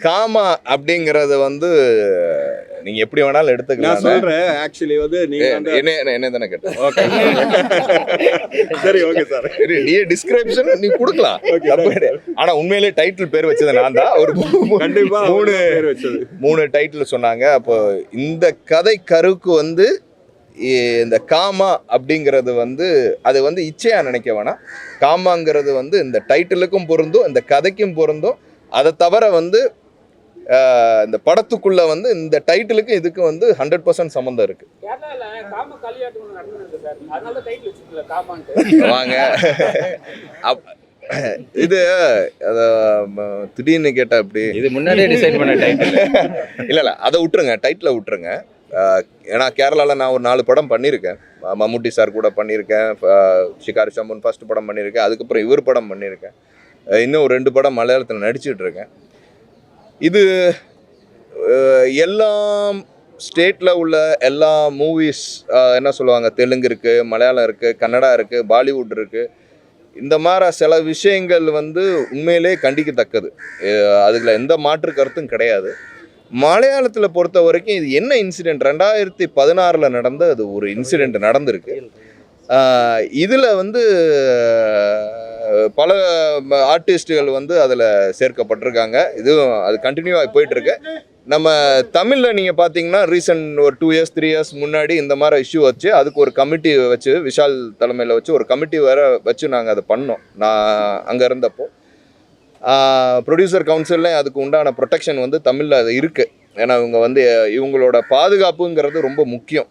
Gamma அப்படிங்கறது வந்து நீங்க எப்படி வேணாலும் நான் எடுத்துக்கலாம் சொல்றேன் ஆக்சுவலி வந்து நீங்க என்ன என்ன- என்ன தானே கேட்டேன். ஓகே சரி ஓகே சார் சரி, நீ டிஸ்கிரிப்ஷன் நீ கொடுக்கலாம். ஆனா உண்மையிலேயே டைட்டில் பேர் வச்சது நான் தான். ஒரு கண்டிப்பா மூணு பேர் வச்சது. மூணு டைட்டில் சொன்னாங்க. அப்போ இந்த கதை கருக்கு வந்து இந்த காமா அப்படிங்கிறது வந்து அது வந்து இச்சையா நினைக்க வேணாம். காமாங்கிறது வந்து இந்த டைட்டிலுக்கும் பொருந்தும் இந்த கதைக்கும் பொருந்தும். அதை தவிர வந்து இந்த படத்துக்குள்ள வந்து இந்த டைட்டிலுக்கும் இதுக்கும் வந்து ஹண்ட்ரட் பர்சன்ட் சம்மந்தம் இருக்கு. வாங்க. அப்- இது திடீர்னு கேட்டா அப்படி இது முன்னாடியே டிசைட் பண்ண டைட்டில் இல்ல இல்ல அதை விட்டுருங்க டைட்டில் விட்டுருங்க. ஏன்னா கேரளாவில் நான் ஒரு நாலு படம் பண்ணியிருக்கேன். மம்முட்டி சார் கூட பண்ணியிருக்கேன் ஷிகாரி சம்பன் ஃபர்ஸ்ட் படம் பண்ணியிருக்கேன் அதுக்கப்புறம் இவர் படம் பண்ணியிருக்கேன். இன்னும் ஒரு ரெண்டு படம் மலையாளத்தில் நடிச்சிட்டு இருக்கேன் இது எல்லாம் ஸ்டேட்டில் உள்ள எல்லா மூவிஸ் என்ன சொல்லுவாங்க தெலுங்கு இருக்குது மலையாளம் இருக்குது கன்னடா இருக்குது பாலிவுட் இருக்குது இந்த மாதிரி சில விஷயங்கள் வந்து உண்மையிலே கண்டிக்கத்தக்கது. அதில் எந்த மாற்று கருத்தும் கிடையாது. மலையாளத்தில் பொறுத்த வரைக்கும் இது என்ன இன்சிடெண்ட் ரெண்டாயிரத்தி பதினாறில் நடந்த அது ஒரு இன்சிடெண்ட் நடந்திருக்கு. இதில் வந்து பல ஆர்டிஸ்ட்டுகள் வந்து அதில் சேர்க்கப்பட்டிருக்காங்க. இதுவும் அது கண்டினியூவாக போயிட்டுருக்கு. நம்ம தமிழில் நீங்கள் பார்த்தீங்கன்னா ரீசன்ட் ஒரு டூ இயர்ஸ் த்ரீ இயர்ஸ் முன்னாடி இந்த மாதிரி இஷ்யூ வச்சு அதுக்கு ஒரு கமிட்டி வச்சு விஷால் தலைமையில் வச்சு ஒரு கமிட்டி வேற வச்சு நாங்கள் அதை பண்ணோம். நான் அங்கே இருந்தப்போ. ப்ரொடியூசர் கவுன்சிலில் அதுக்கு உண்டான ப்ரொடெக்ஷன் வந்து தமிழில் அது இருக்குது ஏன்னா இவங்க வந்து இவங்களோட பாதுகாப்புங்கிறது ரொம்ப முக்கியம்.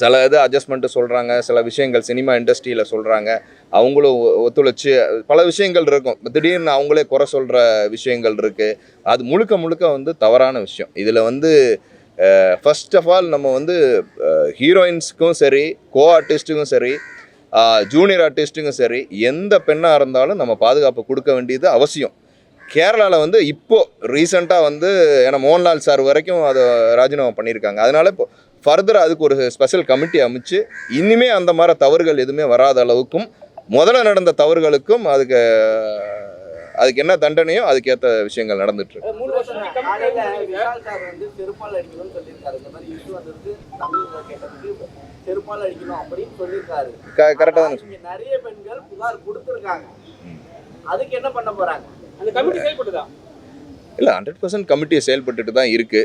சில இது அட்ஜஸ்ட்மெண்ட்டு சொல்கிறாங்க சில விஷயங்கள் சினிமா இண்டஸ்ட்ரியில் சொல்கிறாங்க அவங்களும் ஒத்துழைச்சி பல விஷயங்கள் இருக்கும். திடீர்னு அவங்களே குறை சொல்கிற விஷயங்கள் இருக்குது அது முழுக்க முழுக்க வந்து தவறான விஷயம். இதில் வந்து ஃபர்ஸ்ட் ஆஃப் ஆல் நம்ம வந்து ஹீரோயின்ஸுக்கும் சரி கோ ஆர்டிஸ்ட்டுக்கும் சரி ஜூனியர் ஆர்டிஸ்ட்டுக்கும் சரி எந்த பெண்ணாக இருந்தாலும் நம்ம பாதுகாப்பு கொடுக்க வேண்டியது அவசியம். கேரளாவில் வந்து இப்போ ரீசெண்டாக வந்து ஏன்னா மோகன்லால் சார் வரைக்கும் அதை ராஜினாமா பண்ணியிருக்காங்க. அதனால இப்போ ஃபர்தர் அதுக்கு ஒரு ஸ்பெஷல் கமிட்டி அமைச்சு இனிமே அந்த மாதிரி தவறுகள் எதுவுமே வராத அளவுக்கும் முதல்ல நடந்த தவறுகளுக்கும் அதுக்கு அதுக்கு என்ன தண்டனையோ அதுக்கேற்ற விஷயங்கள் நடந்துட்டு இருக்கு. செருப்பால் அடிக்கணும் அப்படின்னு சொல்லியிருக்காரு. கரெக்டாக தான் இங்க நிறைய பெண்கள் புகார் கொடுத்துருக்காங்க. அதுக்கு என்ன பண்ண போறாங்க? அந்த கமிட்டி செயல்பட்டுதா? இல்லை ஹண்ட்ரட் பர்சன்ட் கமிட்டி செயல்பட்டுட்டு தான் இருக்கு.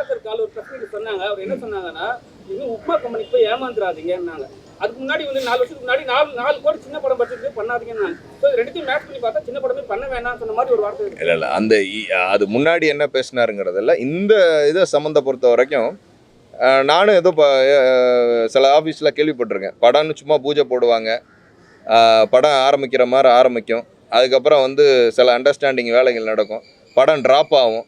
ஏன்னா கால் ஒரு பிரச்சனை சொன்னாங்க. அவர் என்ன சொன்னாங்கன்னா இன்னும் உப்மா கம்பெனிக்கு போய் ஏமாந்துடாதீங்கன்னாங்க அதுக்கு முன்னாடி வந்து நாலு வருஷத்துக்கு முன்னாடி நாலு நாலு கோடி சின்ன படம் பட்ஜெட் பண்ணாதீங்கன்னு ஸோ ரெண்டுத்தையும் மேட்ச் பண்ணி பார்த்தா சின்ன படமே பண்ண வேணாம் சொன்ன மாதிரி ஒரு வார்த்தை இல்லை இல்லை. அந்த அது முன்னாடி என்ன பேசினாருங்கிறதில்ல இந்த இதை சம்மந்த பொறுத்த வரைக்கும் நானும் ஏதோ ப சில ஆஃபீஸில் கேள்விப்பட்டிருக்கேன். படம்னு சும்மா பூஜை போடுவாங்க. படம் ஆரம்பிக்கிற மாதிரி ஆரம்பிக்கும். அதுக்கப்புறம் வந்து சில அண்டர்ஸ்டாண்டிங் வேலைகள் நடக்கும். படம் ட்ராப் ஆகும்.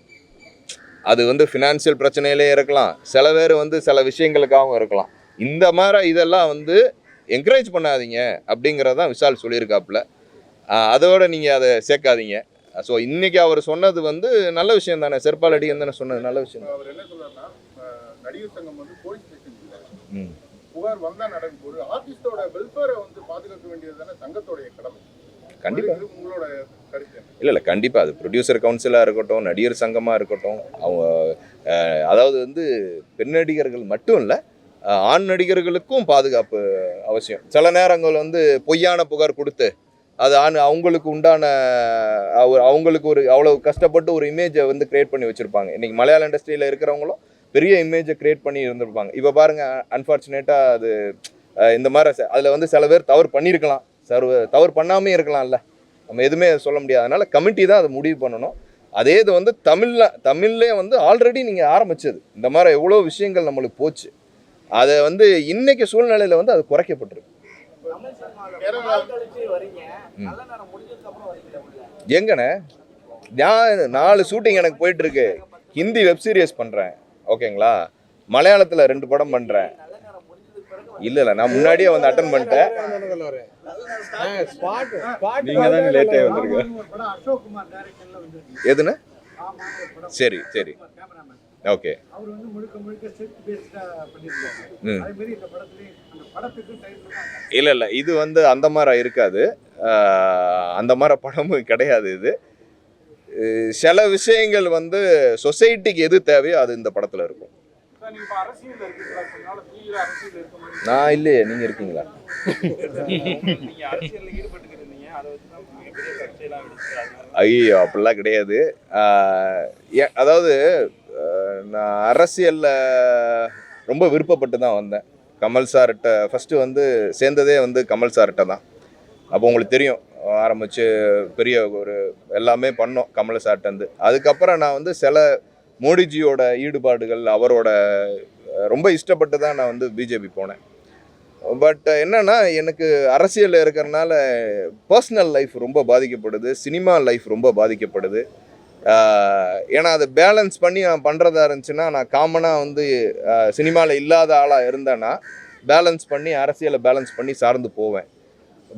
அது வந்து ஃபினான்ஷியல் பிரச்சனையிலே இருக்கலாம். சில பேர் வந்து சில விஷயங்களுக்காகவும் இருக்கலாம். இந்த மாதிரி இதெல்லாம் வந்து என்கரேஜ் பண்ணாதீங்க அப்படிங்கிறது தான் விஷால் சொல்லியிருக்காப்புல. அதோட நீங்கள் அதை சேர்க்காதீங்க. ஸோ இன்னைக்கு அவர் சொன்னது வந்து நல்ல விஷயம் தானே? செருப்பால் அடி தானே சொன்னது? நல்ல விஷயம் அவர் என்ன சொல்றாருன்னா நடிகர் சங்கம் வந்து போலீஸ் ஸ்டேஷன் புகார் வந்தா நடக்கும் ஒரு ஆர்டிஸ்டோட வெல்ஃபேரை வந்து பாதுகாக்க வேண்டியது தானே சங்கத்தோடைய கடமை. கண்டிப்பாக? இல்லை இல்லை கண்டிப்பாக அது ப்ரொடியூசர் கவுன்சிலாக இருக்கட்டும் நடிகர் சங்கமாக இருக்கட்டும் அவங்க அதாவது வந்து பெண் நடிகர்கள் மட்டும் இல்லை ஆண் நடிகர்களுக்கும் பாதுகாப்பு அவசியம். சில நேரங்கள் வந்து பொய்யான புகார் கொடுத்து அது ஆண் அவங்களுக்கு உண்டான அவ- அவங்களுக்கு ஒரு அவ்வளோ கஷ்டப்பட்டு ஒரு இமேஜை வந்து கிரியேட் பண்ணி வச்சுருப்பாங்க. இன்றைக்கி மலையாள இண்டஸ்ட்ரியில் இருக்கிறவங்களும் பெரிய இமேஜை கிரியேட் பண்ணி இருந்திருப்பாங்க. இப்போ பாருங்கள் அன்ஃபார்ச்சுனேட்டாக அது இந்த மாதிரி அதில் வந்து சில பேர் தவறு பண்ணியிருக்கலாம் சர்வ தவறு பண்ணாமே இருக்கலாம்ல. நம்ம எதுவுமே சொல்ல முடியாது. அதனால் கமிட்டி தான் அதை முடிவு பண்ணணும். அதே இது வந்து தமிழில் தமிழ்லே வந்து ஆல்ரெடி நீங்கள் ஆரம்பிச்சது. இந்த மாதிரி எவ்வளோ விஷயங்கள் நம்மளுக்கு போச்சு. அதை வந்து இன்னைக்கு சூழ்நிலையில் வந்து அது குறைக்கப்பட்டிருக்கு. எங்கண்ணே? நான் நாலு ஷூட்டிங் எனக்கு போயிட்டு இருக்கு ஹிந்தி வெப் சீரிஸ் பண்ணுறேன் ஓகேங்களா மலையாளத்தில் ரெண்டு படம் பண்ணுறேன் இல்லை இல்லை நான் முன்னாடியே வந்து அட்டன் பண்ணிட்டேன். நீங்க தானே லேட்டே வந்திருக்க. எதுன்னு? சரி சரி. ஓகே. அவர் வந்து முழுக்க பேஸ்டா இல்லை இல்லை இது வந்து அந்த மாதிரி இருக்காது. அந்த மாதிரி படமும் கிடையாது இது. சில விஷயங்கள் வந்து சொசைட்டிக்கு எது தேவையோ அது இந்த படத்தில் இருக்கும். நான் இல்லையே நீங்கள் இருக்கீங்களா? ஐயோ அப்படிலாம் கிடையாது. அதாவது நான் அரசியலில் ரொம்ப விருப்பப்பட்டு தான் வந்தேன். கமல் சார்கிட்ட ஃபஸ்ட்டு வந்து சேர்ந்ததே வந்து கமல் சார்கிட்ட தான். அப்போ உங்களுக்கு தெரியும் ஆரம்பித்து பெரிய ஒரு எல்லாமே பண்ணோம் கமல் சார்ட்டேருந்து அதுக்கப்புறம் நான் வந்து சில மோடிஜியோட ஈடுபாடுகள் அவரோட ரொம்ப இஷ்டப்பட்டு தான் நான் வந்து பிஜேபி போனேன். பட் என்னென்னா எனக்கு அரசியலில் இருக்கிறனால பர்சனல் லைஃப் ரொம்ப பாதிக்கப்படுது சினிமா லைஃப் ரொம்ப பாதிக்கப்படுது. ஏன்னா அதை பேலன்ஸ் பண்ணி நான் பண்ணுறதா இருந்துச்சுன்னா நான் காமனாக வந்து சினிமாவில் இல்லாத ஆளாக இருந்தேன்னா பேலன்ஸ் பண்ணி அரசியலை பேலன்ஸ் பண்ணி சார்ந்து போவேன்.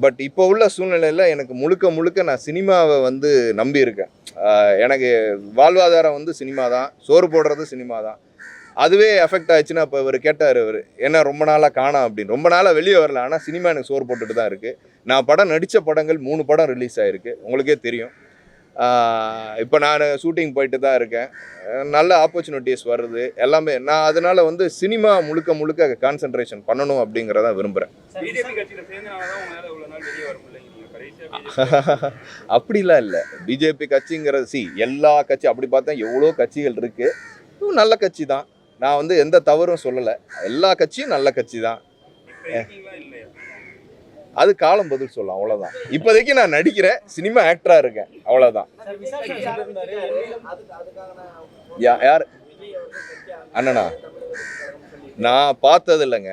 பட் இப்போ உள்ள சூழ்நிலையில் எனக்கு முழுக்க முழுக்க நான் சினிமாவை வந்து நம்பி இருக்கேன் எனக்கு வாழ்வாதாரம் வந்து சினிமா தான் சோறு போடுறது சினிமா தான். அதுவே எஃபெக்ட் ஆச்சுன்னா இப்போ இவர் கேட்டார் இவர் என்ன ரொம்ப நாளாக காணோம் அப்படின்னு. ரொம்ப நாளாக வெளியே வரல ஆனால் சினிமா எனக்கு சோறு போட்டுட்டு தான் இருக்குது நான் படம் நடித்த படங்கள் மூணு படம் ரிலீஸ் ஆகிருக்கு உங்களுக்கே தெரியும். இப்போ நான் ஷூட்டிங் போயிட்டு தான் இருக்கேன். நல்ல ஆப்பர்ச்சுனிட்டிஸ் வருது. எல்லாமே நான் அதனால வந்து சினிமா முழுக்க முழுக்க கான்சென்ட்ரேஷன் பண்ணணும் அப்படிங்கிறத விரும்புகிறேன் அப்படிலாம் இல்லை. பிஜேபி கட்சிங்கிறது சி எல்லா கட்சி அப்படி பார்த்தா எவ்வளோ கட்சிகள் இருக்கு. இதுவும் நல்ல கட்சி தான். நான் வந்து எந்த தவறும் சொல்லலை. எல்லா கட்சியும் நல்ல கட்சி தான். அது காலம் பதில் சொல்லலாம் அவ்வளோதான் இப்போதைக்கு நான் நடிக்கிறேன் சினிமா ஆக்டராக இருக்கேன் அவ்வளோதான் யார்? அண்ணனா? நான் பார்த்தது இல்லைங்க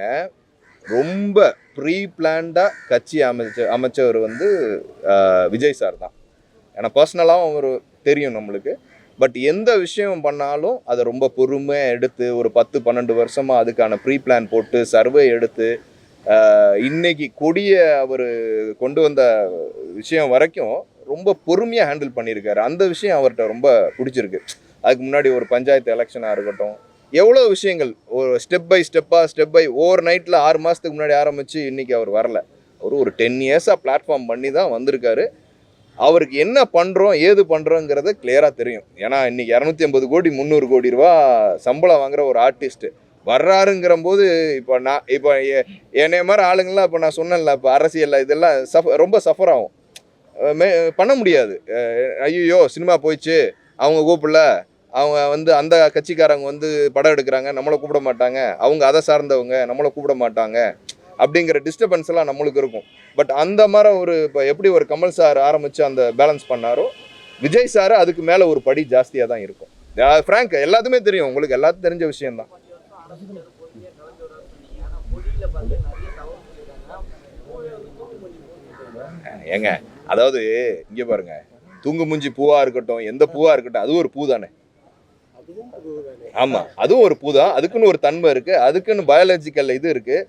ரொம்ப ப்ரீ பிளான்டாக கட்சி அமைச்ச அமைச்சவர் வந்து விஜய் சார் தான். ஏன்னா பர்சனலாகவும் அவர் தெரியும் நம்மளுக்கு. பட் எந்த விஷயம் பண்ணாலும் அதை ரொம்ப பொறுமையாக எடுத்து ஒரு பத்து பன்னெண்டு வருஷமாக அதுக்கான ப்ரீ பிளான் போட்டு சர்வே எடுத்து இன்னைக்கு கொடிய அவர் கொண்டு வந்த விஷயம் வரைக்கும் ரொம்ப பொறுமையாக ஹேண்டில் பண்ணியிருக்காரு. அந்த விஷயம் அவர்கிட்ட ரொம்ப பிடிச்சிருக்கு. அதுக்கு முன்னாடி ஒரு பஞ்சாயத்து எலெக்ஷனாக இருக்கட்டும். எவ்வளோ விஷயங்கள் ஒரு ஸ்டெப் பை ஸ்டெப்பாக ஸ்டெப் பை ஓவர் நைட்டில் ஆறு மாதத்துக்கு முன்னாடி ஆரம்பித்து இன்றைக்கி அவர் வரல. அவர் ஒரு டென் இயர்ஸாக பிளாட்ஃபார்ம் பண்ணி தான் வந்திருக்காரு. அவருக்கு என்ன பண்ணுறோம் ஏது பண்ணுறோங்கிறது கிளியராக தெரியும். ஏன்னா இன்றைக்கி இரநூத்தி ஐம்பது கோடி முந்நூறு கோடி ரூபா சம்பளம் வாங்குற ஒரு ஆர்டிஸ்ட்டு வர்றாருங்கிற போது இப்போ நான் இப்போ என்னைய மாதிரி ஆளுங்கள்லாம் இப்போ நான் சொன்னேன்ல இப்போ அரசியலில் இதெல்லாம் சஃப் ரொம்ப சஃபர் ஆகும். மே பண்ண முடியாது. ஐயோ சினிமா போயிடுச்சு அவங்க கூப்பிடல அவங்க வந்து அந்த கட்சிக்காரங்க வந்து படம் எடுக்கிறாங்க நம்மளை கூப்பிட மாட்டாங்க அவங்க அதை சார்ந்தவங்க நம்மளை கூப்பிட மாட்டாங்க அப்படிங்கிற டிஸ்டர்பன்ஸ் எல்லாம் நம்மளுக்கு இருக்கும். பட் அந்த மாதிரி ஒரு இப்போ எப்படி ஒரு கமல் சார் ஆரம்பித்து அந்த பேலன்ஸ் பண்ணாரோ விஜய் சார் அதுக்கு மேலே ஒரு படி ஜாஸ்தியாக தான் இருக்கும். ஃப்ராங்க் எல்லாத்துமே தெரியும். உங்களுக்கு எல்லாத்துக்கும் தெரிஞ்ச விஷயம்தான் ஏங்க அதாவது இங்கே பாருங்க. தூங்கு மூஞ்சி பூவாக இருக்கட்டும் எந்த பூவாக இருக்கட்டும் அது ஒரு பூ தானே ஆமாம் அதுவும் ஒரு பூ தான் அதுக்குன்னு ஒரு தன்மை இருக்குது அதுக்குன்னு பயாலஜிக்கல் இது இருக்குது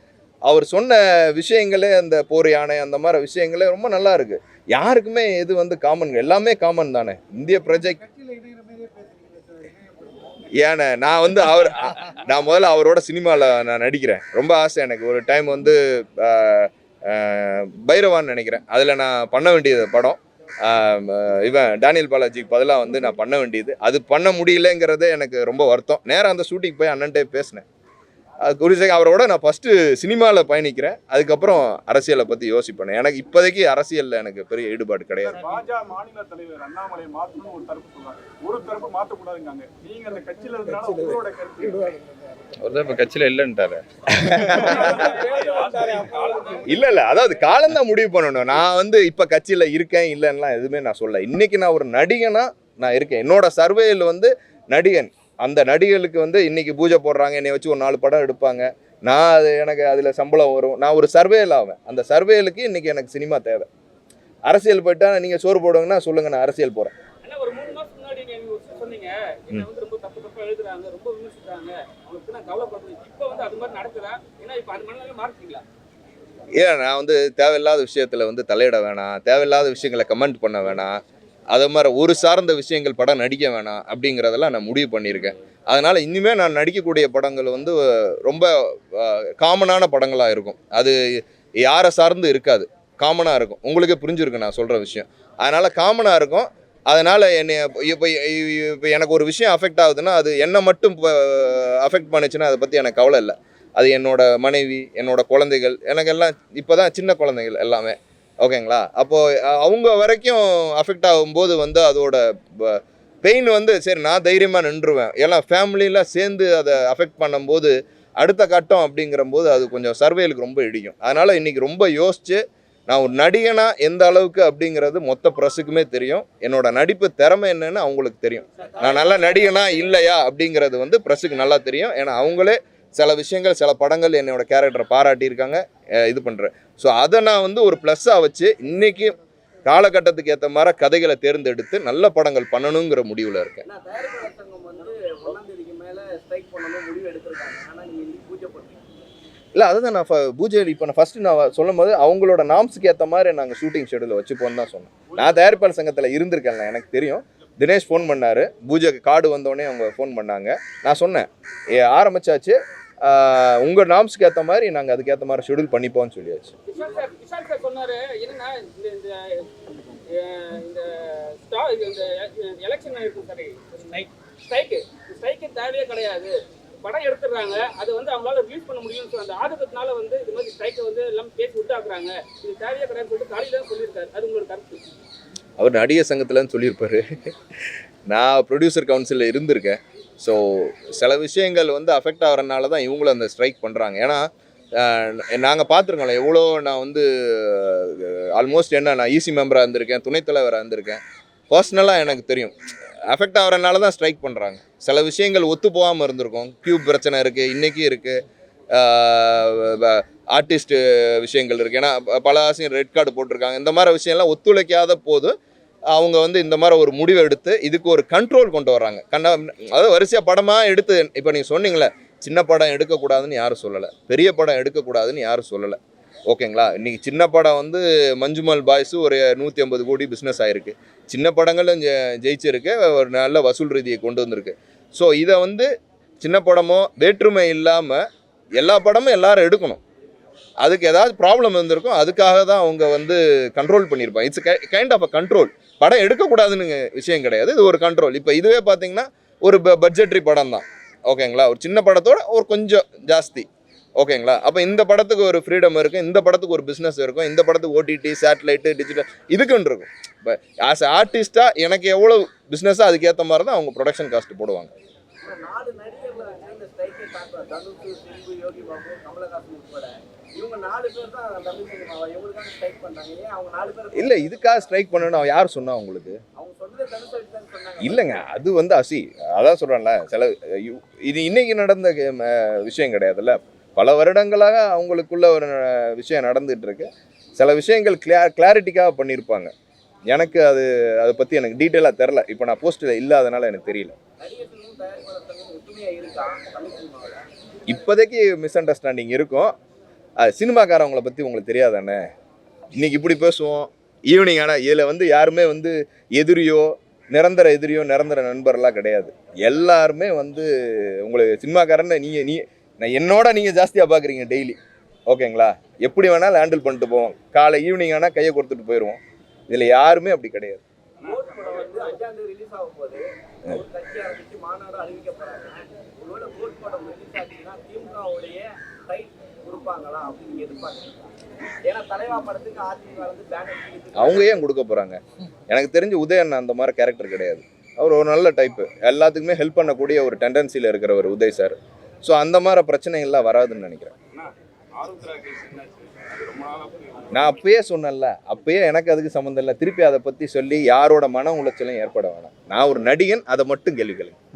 அவர் சொன்ன விஷயங்களே அந்த போர் யானை அந்த மாதிரி விஷயங்களே ரொம்ப நல்லா இருக்கு. யாருக்குமே இது வந்து காமன் எல்லாமே காமன் தானே. இந்திய பிரஜை ஏன்னா நான் வந்து அவர் நான் முதல்ல அவரோட சினிமாவில் நான் நடிக்கிறேன். ரொம்ப ஆசை எனக்கு. ஒரு டைம் வந்து பைரவான்னு நினைக்கிறேன். அதில் நான் பண்ண வேண்டியது படம். இவன் டேனியல் பாலாஜிக்கு பதிலாக வந்து நான் பண்ண வேண்டியது. அது பண்ண முடியலங்கிறதே எனக்கு ரொம்ப வருத்தம். நேராக அந்த ஷூட்டிங் போய் அண்ணன்ட்டே பேசினேன். அது குறிச்சு அவரோட நான் ஃபஸ்ட்டு சினிமாவில் பயணிக்கிறேன். அதுக்கப்புறம் அரசியலை பற்றி யோசிப்பேன். எனக்கு இப்போதைக்கு அரசியலில் எனக்கு பெரிய ஈடுபாடு கிடையாது. பாஜக மாநில தலைவர் அண்ணாமலை மாற்றணும் ஒரு தரப்பு சொல்றாங்க ஒரு தரப்பு மாத்தக்கூடாதுங்காங்க. நீங்க அந்த கட்சியில இருந்தாலும் உங்களோட கருத்து ஒரு தான் இப்போ கட்சியில் இல்லைன்ட்டாரு. இல்ல இல்ல. அதாவது காலம் தான் முடிவு பண்ணணும். நான் வந்து இப்ப கட்சியில இருக்கேன் இல்லைன்னா எதுவுமே நான் சொல்ல இன்னைக்கு நான் ஒரு நடிகனா நான் இருக்கேன். என்னோட சர்வேயில் வந்து நடிகன். அந்த நடிகர்களுக்கு வந்து இன்னைக்கு பூஜை போடுறாங்க என்னை வச்சு ஒரு நாலு படம் எடுப்பாங்க. நான் அது எனக்கு அதில் சம்பளம் வரும். நான் ஒரு சர்வேல் ஆவேன். அந்த சர்வேலுக்கு இன்னைக்கு எனக்கு சினிமா தேவை. அரசியல் போயிட்டா நீங்கள் சோறு போடுங்கன்னா சொல்லுங்க நான் அரசியல் போகிறேன் ஏன் நான் வந்து தேவையில்லாத விஷயத்தில் வந்து தலையிட வேணாம். தேவையில்லாத விஷயங்களை கமெண்ட் பண்ண வேணாம். அது மாதிரி ஒரு சார்ந்த விஷயங்கள் படம் நடிக்க வேணாம் அப்படிங்கிறதெல்லாம் நான் முடிவு பண்ணியிருக்கேன். அதனால் இனிமேல் நான் நடிக்கக்கூடிய படங்கள் வந்து ரொம்ப காமனான படங்களாக இருக்கும். அது யாரை சார்ந்து இருக்காது. காமனாக இருக்கும். உங்களுக்கே புரிஞ்சிருக்கு நான் சொல்கிற விஷயம். அதனால் காமனாக இருக்கும். அதனால் என்னை இப்போ இப்போ எனக்கு ஒரு விஷயம் அஃபெக்ட் ஆகுதுன்னா அது என்னை மட்டும் அஃபெக்ட் பண்ணுச்சுன்னா அதை பற்றி எனக்கு கவலை இல்லை. அது என்னோடய மனைவி என்னோடய குழந்தைகள் எனக்கு எல்லாம் இப்போ தான் சின்ன குழந்தைகள் எல்லாமே. ஓகேங்களா? அப்போது அவங்க வரைக்கும் அஃபெக்ட் ஆகும்போது வந்து அதோட பெயின் வந்து சரி நான் தைரியமாக நின்றுவேன். எல்லாம் ஃபேமிலியெலாம் சேர்ந்து அதை அஃபெக்ட் பண்ணும்போது அடுத்த கட்டம் அப்படிங்கிறம்போது அது கொஞ்சம் சர்வேலுக்கு ரொம்ப இடிக்கும். அதனால் இன்றைக்கி ரொம்ப யோசித்து நான் ஒரு நடிகனா எந்த அளவுக்கு அப்படிங்கிறது மொத்த ப்ரெஸ்ஸுக்குமே தெரியும். என்னோட நடிப்பு திறமை என்னன்னு அவங்களுக்கு தெரியும். நான் நல்ல நடிகனா இல்லையா அப்படிங்கிறது வந்து ப்ரெஸ்ஸுக்கு நல்லா தெரியும். ஏன்னா அவங்களே சில விஷயங்கள் சில படங்கள் என்னோட கேரக்டரை பாராட்டியிருக்காங்க. இது பண்ணுறேன் ஸோ அதை நான் வந்து ஒரு ப்ளஸ்ஸாக வச்சு இன்னைக்கு காலகட்டத்துக்கு ஏற்ற மாதிரி கதைகளை தேர்ந்தெடுத்து நல்ல படங்கள் பண்ணணுங்கிற முடிவில் இருக்கேன். இல்லை அதுதான் நான் பூஜை இப்போ நான் ஃபஸ்ட்டு நான் சொல்லும் போது அவங்களோட நாம்ஸுக்கு ஏற்ற மாதிரி நாங்கள் ஷூட்டிங் ஷெடியூல் வச்சுப்போன்னு தான் சொன்னேன். நான் தயாரிப்பாளர் சங்கத்தில் இருந்திருக்கேன்ல எனக்கு தெரியும். தினேஷ் ஃபோன் பண்ணார். பூஜைக்கு கார்டு வந்தோடனே அவங்க ஃபோன் பண்ணாங்க. நான் சொன்னேன் ஏ ஆரம்பிச்சாச்சு. உங்கள் நாம்ஸ்க்கு ஏற்ற மாதிரி நாங்கள் அதுக்கேற்ற மாதிரி ஷெடியூல் பண்ணிப்போம்னு சொல்லியாச்சு. தேவையே கிடையாது. படம் எடுத்துடுறாங்க அது வந்து அவங்களால ரிலீஸ் பண்ண முடியும்னு அந்த ஆதங்கத்தினால வந்து இது மாதிரி ஸ்ட்ரைக்கை வந்து எல்லாம் பேசி விட்டாக்குறாங்க இது தேவையே கிடையாதுன்னு சொல்லிட்டு காலையில தான் சொல்லியிருக்காரு. அது உங்களோட கருத்து. அவர் நடிகர் சங்கத்தில்னு சொல்லியிருப்பாரு. நான் ப்ரொடியூசர் கவுன்சிலில் இருந்திருக்கேன். ஸோ சில விஷயங்கள் வந்து அஃபெக்ட் ஆகிறனால தான் இவங்களும் அந்த ஸ்ட்ரைக் பண்ணுறாங்க ஏன்னா நாங்கள் பார்த்துருக்கோம்ல எவ்வளோ நான் வந்து ஆல்மோஸ்ட் என்ன நான் ஈசி மெம்பராக இருந்திருக்கேன் துணைத்தலைவராக இருந்திருக்கேன். பர்சனலாக எனக்கு தெரியும். அஃபெக்ட் ஆகிறனால தான் ஸ்ட்ரைக் பண்ணுறாங்க சில விஷயங்கள் ஒத்து போகாமல் இருந்திருக்கும். கியூப் பிரச்சனை இருக்குது இன்றைக்கி இருக்குது ஆர்டிஸ்ட்டு விஷயங்கள் இருக்குது ஏன்னா பல ஆசையும் ரெட் கார்டு போட்டிருக்காங்க. இந்த மாதிரி விஷயம்லாம் ஒத்துழைக்காத போது அவங்க வந்து இந்த மாதிரி ஒரு முடிவை எடுத்து இதுக்கு ஒரு கண்ட்ரோல் கொண்டு வர்றாங்க. கண்ண அதாவது வரிசையாக படமாக எடுத்து இப்போ நீங்கள் சொன்னீங்களே சின்ன படம் எடுக்கக்கூடாதுன்னு யாரும் சொல்லலை. பெரிய படம் எடுக்கக்கூடாதுன்னு யாரும் சொல்லலை. ஓகேங்களா? இன்றைக்கி சின்ன படம் வந்து மஞ்சுமல் பாய்ஸு ஒரு நூற்றி ஐம்பது கோடி பிஸ்னஸ் ஆகிருக்கு சின்ன படங்களும் ஜெ- ஜெயிச்சிருக்கு ஒரு நல்ல வசூல் ரீதியை கொண்டு வந்திருக்கு. ஸோ இதை வந்து சின்ன படமோ வேற்றுமை இல்லாமல் எல்லா படமும் எல்லாரும் எடுக்கணும். அதுக்கு ஏதாவது ப்ராப்ளம் இருந்திருக்கும் அதுக்காக தான் அவங்க வந்து கண்ட்ரோல் பண்ணியிருப்பாங்க. It's kind of a control படம் எடுக்கக்கூடாதுன்னு விஷயம் கிடையாது. இது ஒரு கண்ட்ரோல் இப்போ இதுவே பார்த்தீங்கன்னா ஒரு பட்ஜெட்ரி படம் தான். ஓகேங்களா? ஒரு சின்ன படத்தோட ஒரு கொஞ்சம் ஜாஸ்தி. ஓகேங்களா? அப்போ இந்த படத்துக்கு ஒரு ஃப்ரீடம் இருக்கும் இந்த படத்துக்கு ஒரு பிஸ்னஸ் இருக்கும் இந்த படத்துக்கு ஓடிடி சேட்டலைட்டு டிஜிட்டல் இதுக்குன்னு இருக்கும். இப்போ ஆஸ் ஆர்டிஸ்ட்டாக எனக்கு எவ்வளோ பிஸ்னஸாக அதுக்கேற்ற மாதிரி தான் அவங்க ப்ரொடக்ஷன் காஸ்ட் போடுவாங்க. நாலு நடிகர்ல இல்லை இதுக்காக ஸ்ட்ரைக் பண்ணணும் யார் சொன்னா உங்களுக்கு? இல்லைங்க அது வந்து அசி அதான் சொல்கிறேன்ல சில இது இன்னைக்கு நடந்த விஷயம் கிடையாதுல்ல. பல வருடங்களாக அவங்களுக்குள்ள ஒரு விஷயம் நடந்துட்டு இருக்கு. சில விஷயங்கள் கிளியா கிளாரிட்டிக்காக பண்ணியிருப்பாங்க. எனக்கு அது அதை பற்றி எனக்கு டீட்டெயிலாக தெரில இப்போ நான் போஸ்ட்டில் இல்லாதனால எனக்கு தெரியல. இப்போதைக்கு மிஸ் அண்டர்ஸ்டாண்டிங் இருக்கும். சினிமாக்காரவங்கள பற்றி உங்களுக்கு தெரியாதானே? இன்னைக்கு இப்படி பேசுவோம். ஈவினிங் ஆனால் இதில் வந்து யாருமே வந்து எதிரியோ நிரந்தர எதிரியோ நிரந்தர நண்பர்லாம் கிடையாது. எல்லாருமே வந்து உங்களுக்கு சினிமாக்காரன்னு நீங்கள் நீ நான் என்னோட நீங்கள் ஜாஸ்தியாக பார்க்குறீங்க டெய்லி ஓகேங்களா? எப்படி வேணாலும் ஹேண்டில் பண்ணிட்டு போவோம். காலை ஈவினிங் ஆனால் கையை கொடுத்துட்டு போயிடுவோம் இதில் யாருமே அப்படி கிடையாது. ஆகும் போது மாநாடு ஒருவேளை கோட் படம் ரிலீஸ் ஆச்சுன்னா திமுகவுடைய கொடுப்பாங்களா அப்படின்னு எதிர்பார்க்குறீங்க ஏன்னா தலைவா படத்துக்கு அதிமுக வந்து பேனர் அவங்க ஏன் கொடுக்க போகிறாங்க எனக்கு தெரிஞ்சு உதயன் அந்த மாதிரி கேரக்டர் கிடையாது. அவர் ஒரு நல்ல டைப்பு எல்லாத்துக்குமே ஹெல்ப் பண்ணக்கூடிய ஒரு டெண்டன்சியில் இருக்கிற ஒரு உதய் சார் ஸோ அந்த மாதிரி பிரச்சனைகள்லாம் வராதுன்னு நினைக்கிறேன். நான் அப்பயே சொன்னேன்ல அப்பயே எனக்கு அதுக்கு சம்மந்தம் இல்லை. திருப்பி அதை பற்றி சொல்லி யாரோட மன உளைச்சலும் ஏற்பட வேணாம். நான் ஒரு நடிகன் அதை மட்டும் கேள்வி கேளுங்க